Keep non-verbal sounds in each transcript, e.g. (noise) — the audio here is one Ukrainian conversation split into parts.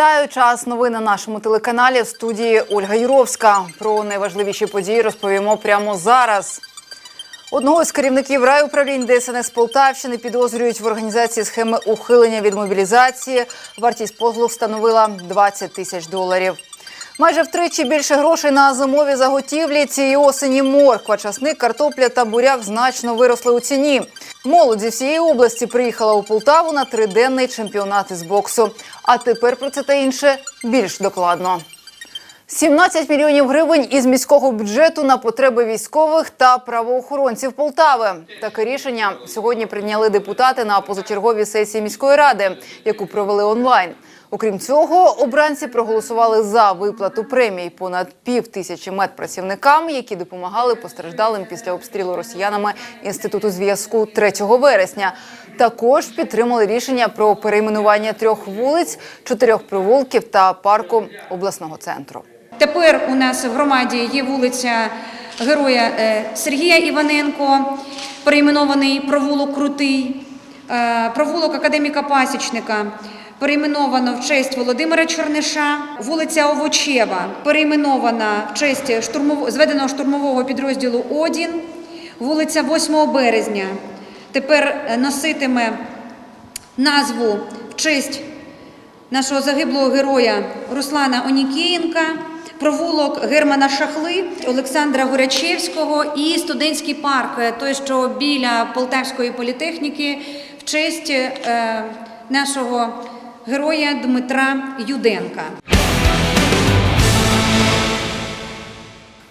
Вітаю! Час новин на нашому телеканалі в студії Ольга Юровська. Про найважливіші події розповімо прямо зараз. Одного з керівників райуправлінь ДСНС Полтавщини підозрюють в організації схеми ухилення від мобілізації. Вартість послуг становила 20 тисяч доларів. Майже втричі більше грошей на зимові заготівлі цієї осені морква, часник, картопля та буряк значно виросли у ціні. Молодь зі всієї області приїхала у Полтаву на триденний чемпіонат із боксу. А тепер про це та інше більш докладно. 17 мільйонів гривень із міського бюджету на потреби військових та правоохоронців Полтави. Таке рішення сьогодні прийняли депутати на позачерговій сесії міської ради, яку провели онлайн. Окрім цього, обранці проголосували за виплату премій понад пів тисячі медпрацівникам, які допомагали постраждалим після обстрілу росіянами інституту зв'язку 3 вересня. Також підтримали рішення про перейменування трьох вулиць, чотирьох провулків та парку обласного центру. Тепер у нас в громаді є вулиця героя е, Сергія Іваненко, перейменований провулок Крутий, е, провулок академіка Пасічника. Перейменовано в честь Володимира Чорниша, вулиця Овочева, перейменована в честь штурмов... зведеного штурмового підрозділу Одін, вулиця 8 березня. Тепер е, носитиме назву в честь нашого загиблого героя Руслана Онікієнка, провулок Германа Шахли, Олександра Горячевського і студентський парк, е, той, що біля Полтавської політехніки, в честь е, нашого героя Дмитра Юденка.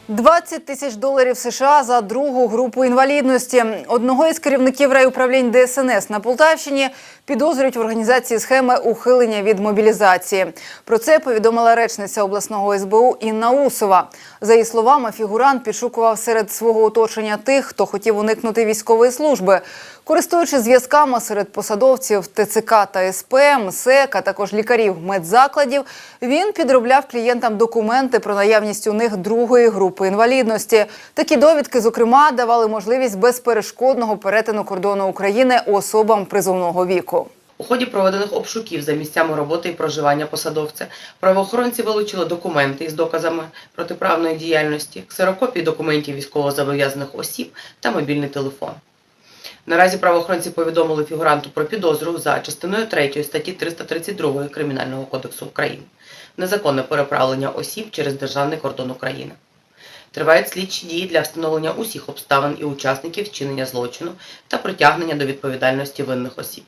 20 тисяч доларів США за другу групу інвалідності. Одного із керівників райуправлінь ДСНС на Полтавщині підозрюють в організації схеми ухилення від мобілізації. Про це повідомила речниця обласного СБУ Інна Усова. За її словами, фігурант підшукував серед свого оточення тих, хто хотів уникнути військової служби. Користуючись зв'язками серед посадовців ТЦК та СП, МСЕК, а також лікарів медзакладів, він підробляв клієнтам документи про наявність у них другої групи інвалідності. Такі довідки, зокрема, давали можливість безперешкодного перетину кордону України особам призовного віку. У ході проведених обшуків за місцями роботи і проживання посадовця правоохоронці вилучили документи із доказами протиправної діяльності, ксерокопії документів військовозобов'язаних осіб та мобільний телефон. Наразі правоохоронці повідомили фігуранту про підозру за частиною 3 статті 332 Кримінального кодексу України незаконне переправлення осіб через державний кордон України. Тривають слідчі дії для встановлення усіх обставин і учасників вчинення злочину та притягнення до відповідальності винних осіб.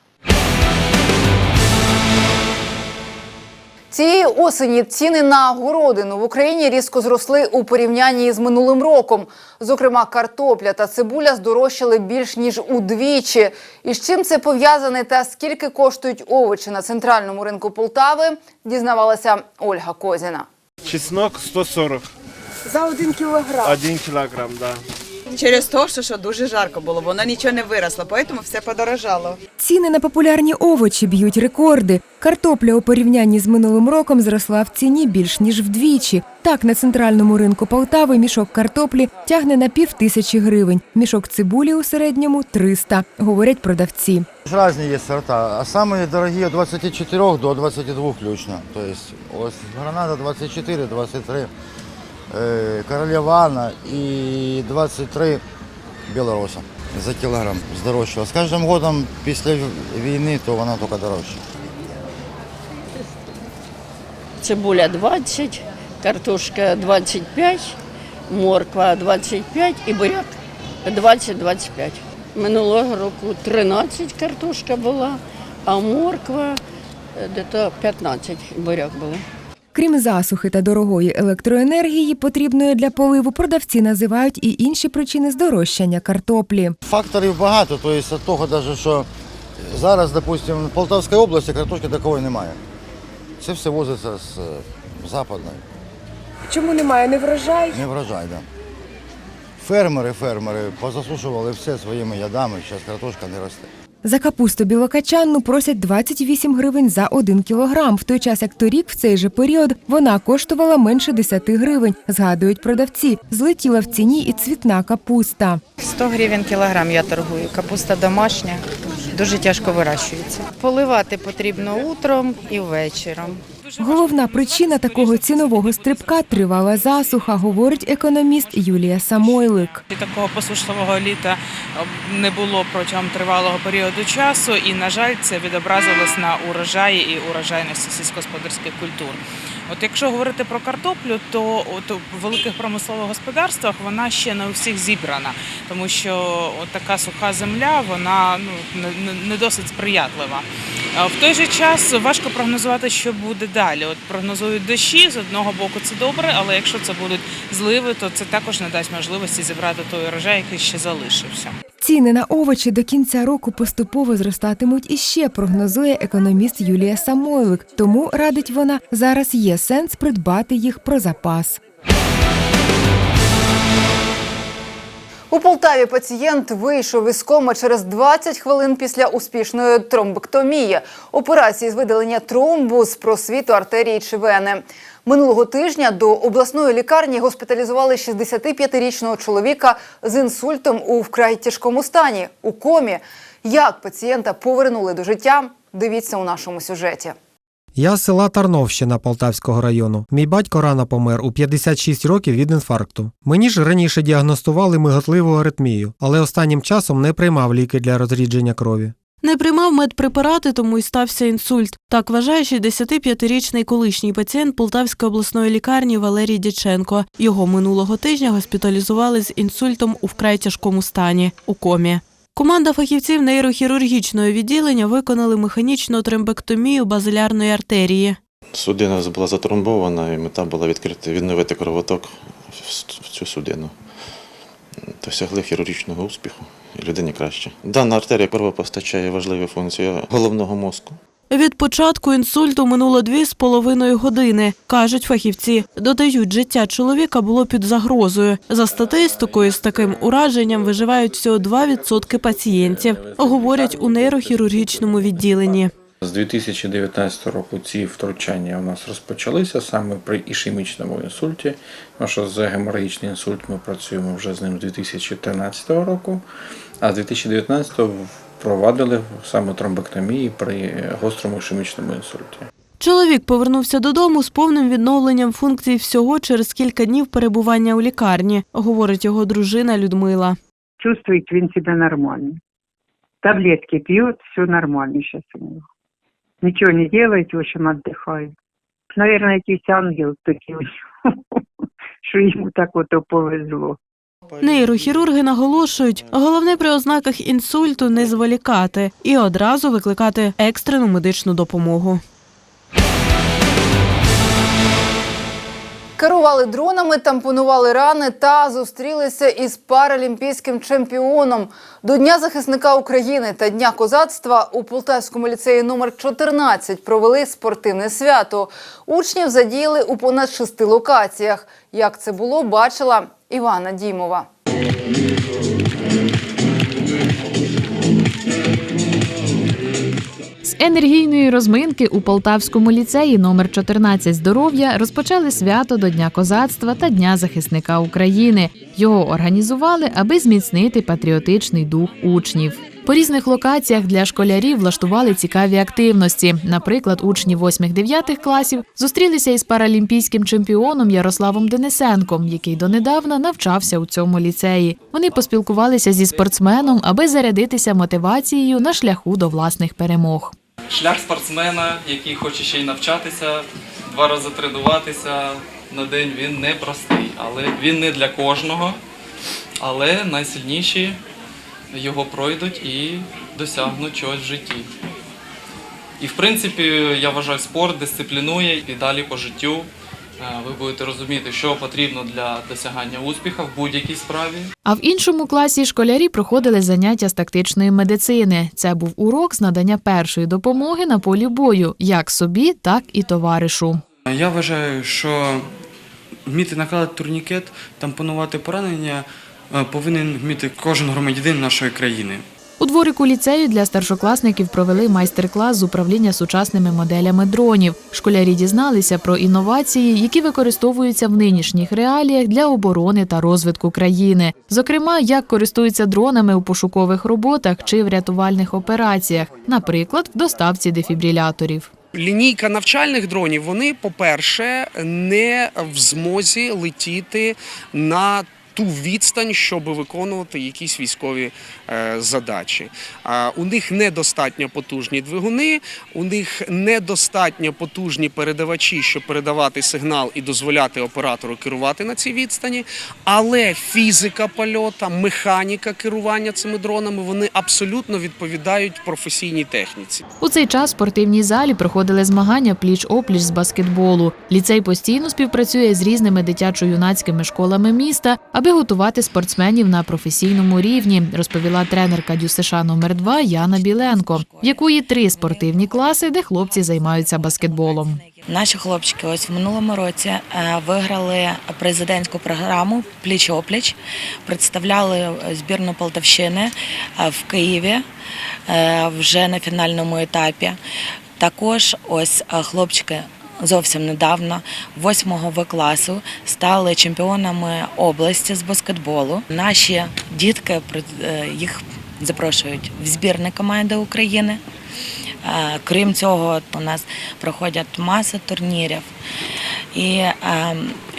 Цієї осені ціни на городину в Україні різко зросли у порівнянні з минулим роком. Зокрема, картопля та цибуля здорожчали більш ніж удвічі. І з чим це пов'язане та скільки коштують овочі на центральному ринку Полтави, дізнавалася Ольга Козіна. Чеснок 140, За один кілограм. 1 кілограм, да Через те, що, що дуже жарко було, воно нічого не виросло, тому все подорожало. Ціни на популярні овочі б'ють рекорди. Картопля у порівнянні з минулим роком зросла в ціні більш ніж вдвічі. Так, на центральному ринку Полтави мішок картоплі тягне на пів тисячі гривень, мішок цибулі у середньому 300, говорять продавці. Разные есть сорта, а самые дорогие от 24 до 22 включно. То есть ось граната 24, 23, э, королевана и 23 белоруса за кілограм здорожчало. З кожним годом після війни то вона тільки дорожча. цибуля 20, картошка 25, морква 25 і буряк 20-25. Минулого року 13 картошка була, а морква е, десь 15 буряк були. Крім засухи та дорогої електроенергії, потрібної для поливу, продавці називають і інші причини здорожчання картоплі. Факторів багато, то есть від того, даже, що зараз, допустим, в Полтавській області картошки такої немає. Це все возиться з е, западної. Чому немає? Не врожай? Не врожай, да. Фермери, фермери позасушували все своїми ядами, зараз картошка не росте. За капусту білокачанну просять 28 гривень за 1 кілограм, в той час як торік в цей же період вона коштувала менше 10 гривень, згадують продавці. Злетіла в ціні і цвітна капуста. 100 гривень кілограм я торгую. Капуста домашня, дуже тяжко вирощується. Поливати потрібно утром і ввечером. Головна причина такого цінового стрибка тривала засуха, говорить економіст Юлія Самойлик. Такого посушливого літа е, не було протягом тривалого періоду часу, і на жаль, це відобразилось на урожаї і урожайності сільськогосподарських культур. От якщо говорити про картоплю, то от у великих промислових господарствах вона ще не у всіх зібрана, тому що от така суха земля вона ну не досить сприятлива. В той же час важко прогнозувати, що буде далі. От прогнозують дощі з одного боку це добре, але якщо це будуть зливи, то це також не дасть можливості зібрати той урожай, який ще залишився. Ціни на овочі до кінця року поступово зростатимуть іще, прогнозує економіст Юлія Самойлик. Тому радить вона, зараз є сенс придбати їх про запас. У Полтаві пацієнт вийшов із коми через 20 хвилин після успішної тромбектомії, операції з видалення тромбу з просвіту артерії чи вени. Минулого тижня до обласної лікарні госпіталізували 65-річного чоловіка з інсультом у вкрай тяжкому стані у комі. Як пацієнта повернули до життя? Дивіться у нашому сюжеті. Я з села Тарновщина Полтавського району. Мій батько рано помер у 56 років від інфаркту. Мені ж раніше діагностували миготливу аритмію, але останнім часом не приймав ліки для розрідження крові. Не приймав медпрепарати, тому й стався інсульт. Так вважає 65-річний колишній пацієнт Полтавської обласної лікарні Валерій Дяченко. Його минулого тижня госпіталізували з інсультом у вкрай тяжкому стані у комі. Команда фахівців нейрохірургічного відділення виконали механічну тромбектомію базилярної артерії. Судина була затромбована, і мета була відкрити, відновити кровоток в цю судину. Досягли хірургічного успіху і людині краще. Дана артерія кровопостачає важливі функції головного мозку. Від початку інсульту минуло дві з половиною години, кажуть фахівці. Додають, життя чоловіка було під загрозою. За статистикою, з таким ураженням виживають всього 2% пацієнтів, говорять у нейрохірургічному відділенні. З 2019 року ці втручання у нас розпочалися саме при ішемічному інсульті, тому що за геморагічний інсульт ми працюємо вже з ним з 2013 року, а з 2019 впровадили саме тромбектомії при гострому ішемічному інсульті. Чоловік повернувся додому з повним відновленням функцій всього через кілька днів перебування у лікарні, говорить його дружина Людмила. чувствует він себя нормально. Таблетки пьет, все нормально сейчас у него. Ничего не делает, в общем, отдыхает. Наверное, якийсь ангел такий, (laughs) що йому так ото повезло. Нейрохірурги наголошують, головне при ознаках інсульту не зволікати і одразу викликати екстрену медичну допомогу. Керували дронами, тампонували рани та зустрілися із паралімпійським чемпіоном. До Дня захисника України та Дня козацтва у Полтавському ліцеї номер 14 провели спортивне свято. Учнів задіяли у понад шести локаціях. Як це було, бачила Івана Дімова. Енергійної розминки у Полтавському ліцеї номер 14 здоров'я розпочали свято до Дня козацтва та Дня захисника України. Його організували, аби зміцнити патріотичний дух учнів. По різних локаціях для школярів влаштували цікаві активності. Наприклад, учні 8-9 класів зустрілися із паралімпійським чемпіоном Ярославом Денисенком, який донедавна навчався у цьому ліцеї. Вони поспілкувалися зі спортсменом, аби зарядитися мотивацією на шляху до власних перемог. Шлях спортсмена, який хоче ще й навчатися, два рази тренуватися на день, він непростий. Але він не для кожного. Але найсильніші його пройдуть і досягнуть чогось в житті. І в принципі, я вважаю, спорт дисциплінує і далі по життю. Ви будете розуміти, що потрібно для досягання успіху в будь-якій справі. А в іншому класі школярі проходили заняття з тактичної медицини. Це був урок з надання першої допомоги на полі бою, як собі, так і товаришу. Я вважаю, що вміти накладати турнікет, тампонувати поранення е, повинен вміти кожен громадянин нашої країни. У дворику ліцею для старшокласників провели майстер-клас з управління сучасними моделями дронів. Школярі дізналися про інновації, які використовуються в нинішніх реаліях для оборони та розвитку країни. Зокрема, як користуються дронами у пошукових роботах чи в рятувальних операціях, наприклад, в доставці дефібриляторів. Лінійка навчальних дронів, вони, по-перше, не в змозі летіти на ту відстань, щоб виконувати якісь військові задачі. У них недостатньо потужні двигуни, у них недостатньо потужні передавачі, щоб передавати сигнал і дозволяти оператору керувати на цій відстані. Але фізика польота, механіка керування цими дронами вони абсолютно відповідають професійній техніці. У цей час в спортивній залі проходили змагання пліч-опліч з баскетболу. Ліцей постійно співпрацює з різними дитячо-юнацькими школами міста, аби готувати спортсменів на професійному рівні, розповіла тренерка ДЮСШ номер 2 Яна Біленко, в якої три спортивні класи, де хлопці займаються баскетболом. Наші хлопчики ось в минулому році е, виграли президентську програму Пліч-опліч, представляли збірну Полтавщини е, в Києві е, вже на фінальному етапі. Також ось е, хлопчики зовсім недавно, 8 В класу, стали чемпіонами області з баскетболу. Наші дітки е, їх запрошують в збірні команди України. Е, Крім цього, у нас проходять маса турнірів. І е,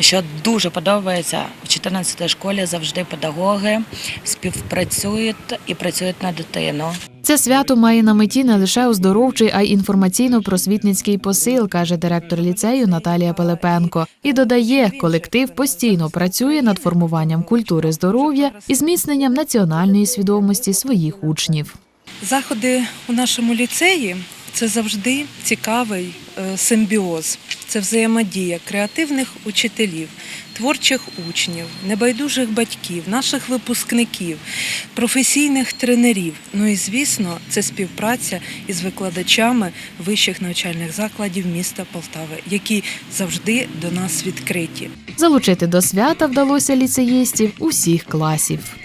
що дуже подобається, в 14 школі завжди педагоги співпрацюють і працюють на дитину. Це свято має на меті не лише оздоровчий, а й інформаційно-просвітницький посил, каже директор ліцею Наталія Пилипенко. І додає, колектив постійно працює над формуванням культури здоров'я і зміцненням національної свідомості своїх учнів. Заходи у нашому ліцеї це завжди цікавий е, симбіоз, це взаємодія креативних учителів, творчих учнів, небайдужих батьків, наших випускників, професійних тренерів. Ну і звісно, це співпраця із викладачами вищих навчальних закладів міста Полтави, які завжди до нас відкриті. Залучити до свята вдалося ліцеїстів усіх класів.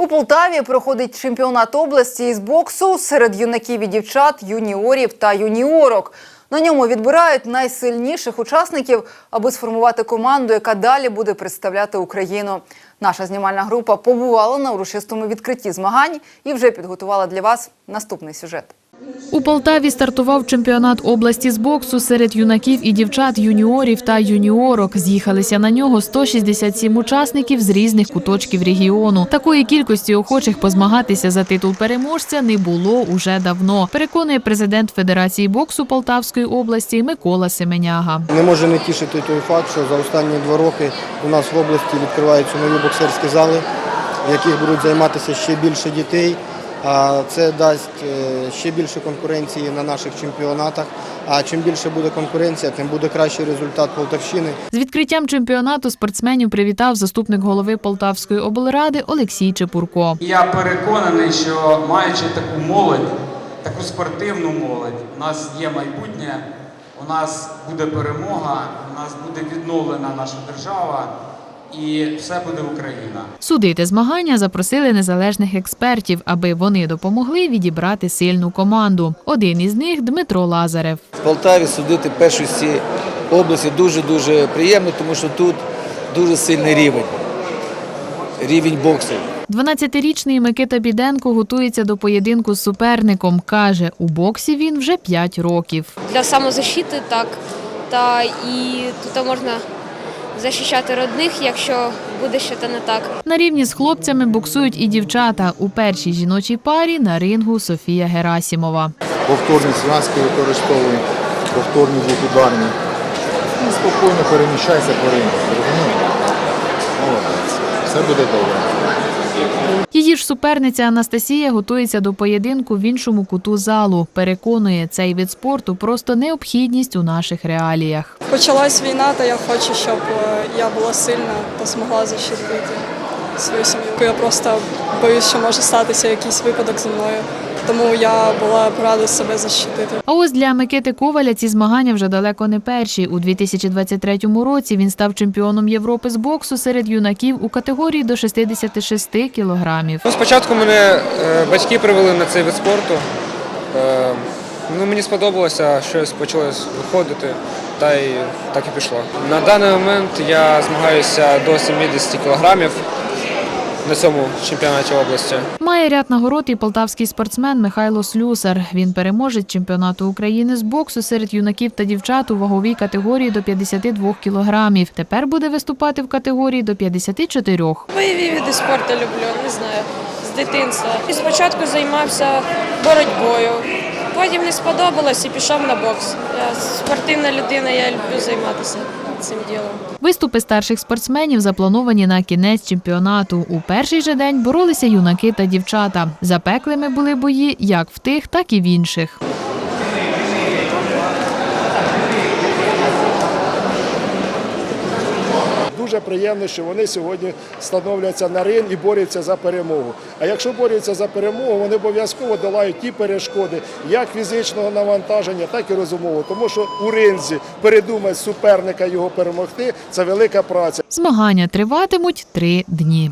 У Полтаві проходить чемпіонат області із боксу серед юнаків і дівчат, юніорів та юніорок. На ньому відбирають найсильніших учасників, аби сформувати команду, яка далі буде представляти Україну. Наша знімальна група побувала на урочистому відкритті змагань і вже підготувала для вас наступний сюжет. У Полтаві стартував чемпіонат області з боксу серед юнаків і дівчат, юніорів та юніорок. З'їхалися на нього 167 учасників з різних куточків регіону. Такої кількості охочих позмагатися за титул переможця не було уже давно. Переконує президент Федерації боксу Полтавської області Микола Семеняга. Не може не тішити той факт, що за останні два роки у нас в області відкриваються нові боксерські зали, в яких будуть займатися ще більше дітей. А це дасть е, ще більше конкуренції на наших чемпіонатах. А чим більше буде конкуренція, тим буде кращий результат Полтавщини. З відкриттям чемпіонату спортсменів привітав заступник голови Полтавської облради Олексій Чепурко. Я переконаний, що маючи таку молодь, таку спортивну молодь, у нас є майбутнє, у нас буде перемога, у нас буде відновлена наша держава і все буде Україна. Судити змагання запросили незалежних експертів, аби вони допомогли відібрати сильну команду. Один із них Дмитро Лазарев. В Полтаві судити першості області дуже-дуже приємно, тому що тут дуже сильний рівень. Рівень боксу. 12-річний Микита Біденко готується до поєдинку з суперником. Каже, у боксі він вже 5 років. для самозащити, так. Та і тут можна захищати родних, якщо буде щось не так. На рівні з хлопцями боксують і дівчата. У першій жіночій парі на рингу Софія Герасімова. повторні зв'язки використовують, повторні двохударні. І спокійно переміщайся по? Молодець. Все буде добре. Її ж суперниця Анастасія готується до поєдинку в іншому куту залу. Переконує, цей вид спорту просто необхідність у наших реаліях. Почалась війна, та я хочу, щоб е, я була сильна та змогла захистити свою сім'ю. Я просто боюсь, що може статися якийсь випадок зі мною. Тому я була б рада себе захистити. А ось для Микити Коваля ці змагання вже далеко не перші. У 2023 році він став чемпіоном Європи з боксу серед юнаків у категорії до 66 кілограмів. Ну, спочатку мене е, батьки привели на цей вид спорту. Е, ну, мені сподобалося, щось почало виходити, та й так і пішло. На даний момент я змагаюся до 70 кілограмів. На цьому чемпіонаті області. Має ряд нагород і полтавський спортсмен Михайло Слюсар. Він переможець чемпіонату України з боксу серед юнаків та дівчат у ваговій категорії до 52 кілограмів. Тепер буде виступати в категорії до 54. Бойові види спорту люблю, не знаю, з дитинства. І спочатку займався боротьбою, потім не сподобалось і пішов на бокс. Я спортивна людина, я люблю займатися цим ділом. Виступи старших спортсменів заплановані на кінець чемпіонату. У перший же день боролися юнаки та дівчата. Запеклими були бої як в тих, так і в інших. Дуже приємно, що вони сьогодні становляться на ринг і борються за перемогу. А якщо борються за перемогу, вони обов'язково долають ті перешкоди, як фізичного навантаження, так і розумового. Тому що у ринзі передумати суперника його перемогти це велика праця. Змагання триватимуть три дні.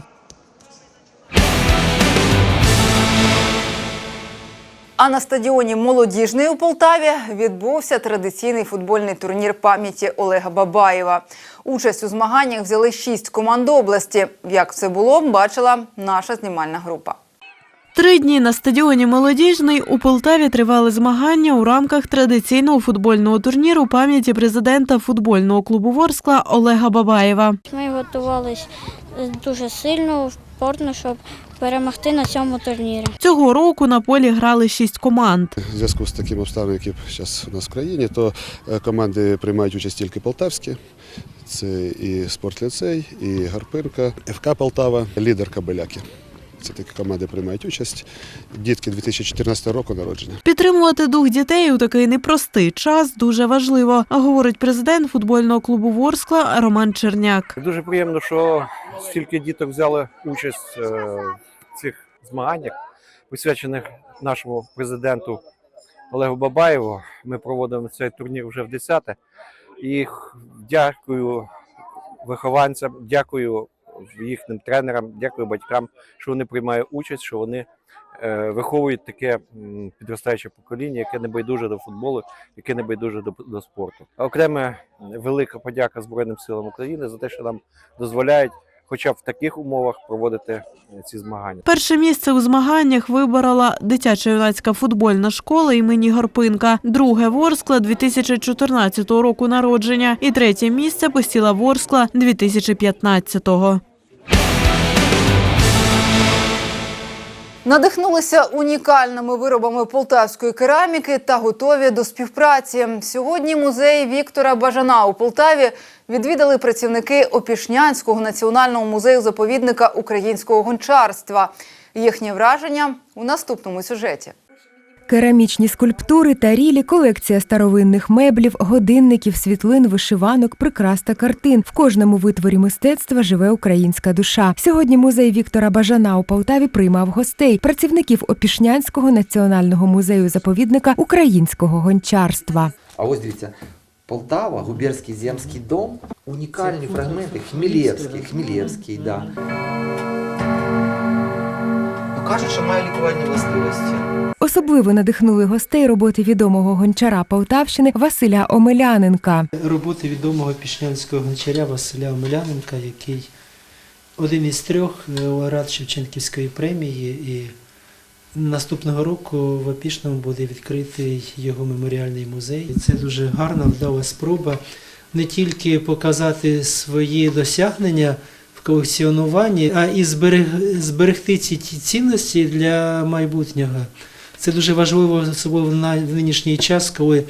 А на стадіоні Молодіжний у Полтаві відбувся традиційний футбольний турнір пам'яті Олега Бабаєва. Участь у змаганнях взяли шість команд області. Як це було, бачила наша знімальна група. Три дні на стадіоні Молодіжний у Полтаві тривали змагання у рамках традиційного футбольного турніру пам'яті президента футбольного клубу Ворскла Олега Бабаєва. Ми готувалися дуже сильно, впорно, щоб перемогти на цьому турнірі. Цього року на полі грали шість команд. В зв'язку з таким обставинами, які зараз у нас в країні, то е, команди приймають участь тільки полтавські. Це і спортліцей, і Гарпинка, ФК Полтава, лідер Кабеляки. Це такі команди приймають участь. Дітки 2014 року народження. Підтримувати дух дітей у такий непростий час дуже важливо, говорить президент футбольного клубу Ворскла Роман Черняк. Дуже приємно, що стільки діток взяли участь е, в цих змаганнях, присвячених нашому президенту Олегу Бабаєву. Ми проводимо цей турнір вже в 10-те. І дякую вихованцям, дякую їхнім тренерам, дякую батькам, що вони приймають участь, що вони е, виховують таке підростаюче покоління, яке не байдуже до футболу, яке не байдуже до, до спорту. Окреме велика подяка Збройним силам України за те, що нам дозволяють, хоча б в таких умовах, проводити е, ці змагання. Перше місце у змаганнях виборола дитяча юнацька футбольна школа імені Гарпинка, друге Ворскла 2014 року народження і третє місце посіла Ворскла 2015-го. Надихнулися унікальними виробами полтавської кераміки та готові до співпраці. Сьогодні музей Віктора Бажана у Полтаві відвідали працівники Опішнянського національного музею заповідника українського гончарства. Їхнє враження у наступному сюжеті. Керамічні скульптури та рілі, колекція старовинних меблів, годинників, світлин, вишиванок, прикрас та картин. В кожному витворі мистецтва живе українська душа. Сьогодні музей Віктора Бажана у Полтаві приймав гостей, працівників Опішнянського національного музею заповідника українського гончарства. А ось дивіться, Полтава, Губерський земський дом, унікальні фрагменти, Хмілєвський, Хмілєвський, да. Ну, кажуть, що має лікувальні властивості. Особливо надихнули гостей роботи відомого гончара Полтавщини Василя Омеляненка. роботи відомого пішнянського гончаря Василя Омеляненка, який один із трьох лауреат Шевченківської премії. І наступного року в Опішному буде відкритий його меморіальний музей. Це дуже гарна, вдала спроба не тільки показати свої досягнення в колекціонуванні, а і зберег- зберегти ці ті цінності для майбутнього. Це дуже важливо, особливо на нинішній час, коли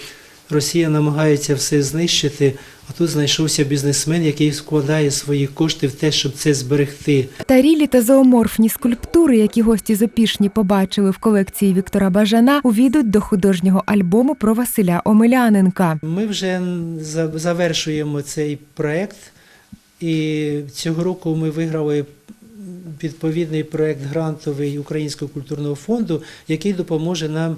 Росія намагається все знищити. А тут знайшовся бізнесмен, який вкладає свої кошти в те, щоб це зберегти. Та рілі та зооморфні скульптури, які гості з Опішні побачили в колекції Віктора Бажана, увійдуть до художнього альбому про Василя Омеляненка. Ми вже завершуємо цей проект, і цього року ми виграли відповідний проект грантовий Українського культурного фонду, який допоможе нам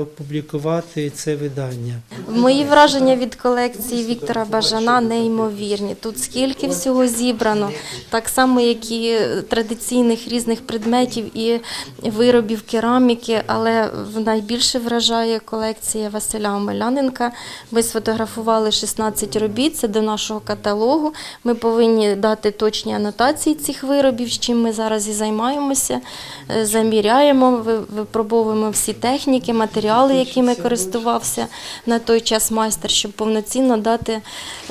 опублікувати це видання. Мої враження від колекції Віктора Бажана неймовірні. Тут скільки всього зібрано, так само, як і традиційних різних предметів і виробів кераміки, але найбільше вражає колекція Василя Омеляненка. Ми сфотографували 16 робіт, це до нашого каталогу. Ми повинні дати точні анотації цих виробів, з чим ми зараз і займаємося. Е, Заміряємо, випробовуємо всі техніки, матеріали, якими користувався на той час майстер, щоб повноцінно дати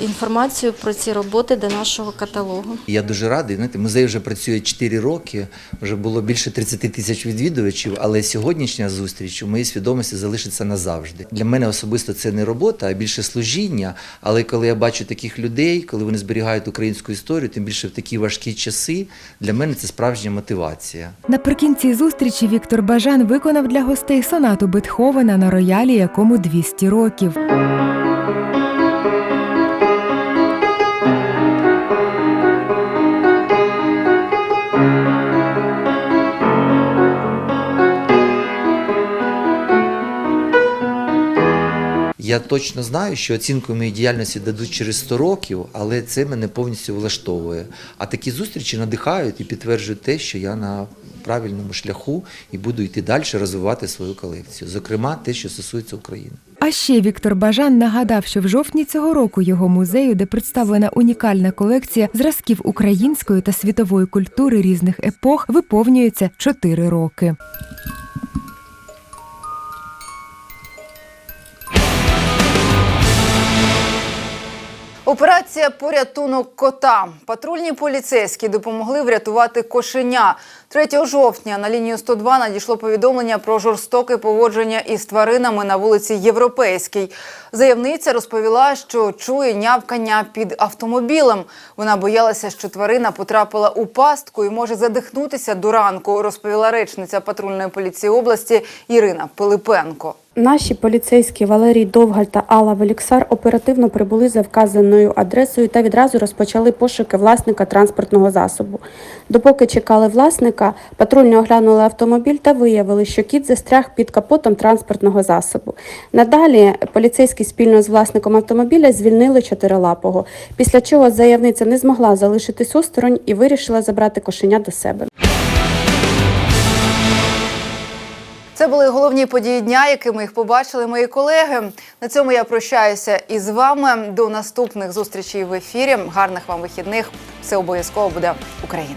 інформацію про ці роботи до нашого каталогу. Я дуже радий. Знаєте, музей вже працює 4 роки, вже було більше 30 тисяч відвідувачів, але сьогоднішня зустріч у моїй свідомості залишиться назавжди. Для мене особисто це не робота, а більше служіння. Але коли я бачу таких людей, коли вони зберігають українську історію, тим більше в такі важкі часи, для мене це справжня мотивація. Наприкінці зустрічі Віктор Бажан виконав для гостей сонату Бетховена на роялі, якому 200 років. Я точно знаю, що оцінку моєї діяльності дадуть через 100 років, але це мене повністю влаштовує. А такі зустрічі надихають і підтверджують те, що я на правильному шляху і буду йти далі розвивати свою колекцію, зокрема те, що стосується України. А ще Віктор Бажан нагадав, що в жовтні цього року його музею, де представлена унікальна колекція зразків української та світової культури різних епох, виповнюється 4 роки. Операція порятунок кота. Патрульні поліцейські допомогли врятувати кошеня. 3 жовтня на лінію 102 надійшло повідомлення про жорстоке поводження із тваринами на вулиці Європейській. Заявниця розповіла, що чує нявкання під автомобілем. Вона боялася, що тварина потрапила у пастку і може задихнутися до ранку, розповіла речниця патрульної поліції області Ірина Пилипенко. Наші поліцейські Валерій Довгаль та Алла Веліксар оперативно прибули за вказаною адресою та відразу розпочали пошуки власника транспортного засобу. Допоки чекали власника, патрульні оглянули автомобіль та виявили, що кіт застряг під капотом транспортного засобу. Надалі поліцейські спільно з власником автомобіля звільнили чотирилапого, після чого заявниця не змогла залишитись осторонь і вирішила забрати кошеня до себе. Це були головні події дня, якими їх побачили мої колеги. На цьому я прощаюся із вами. До наступних зустрічей в ефірі. Гарних вам вихідних. Все обов'язково буде Україна.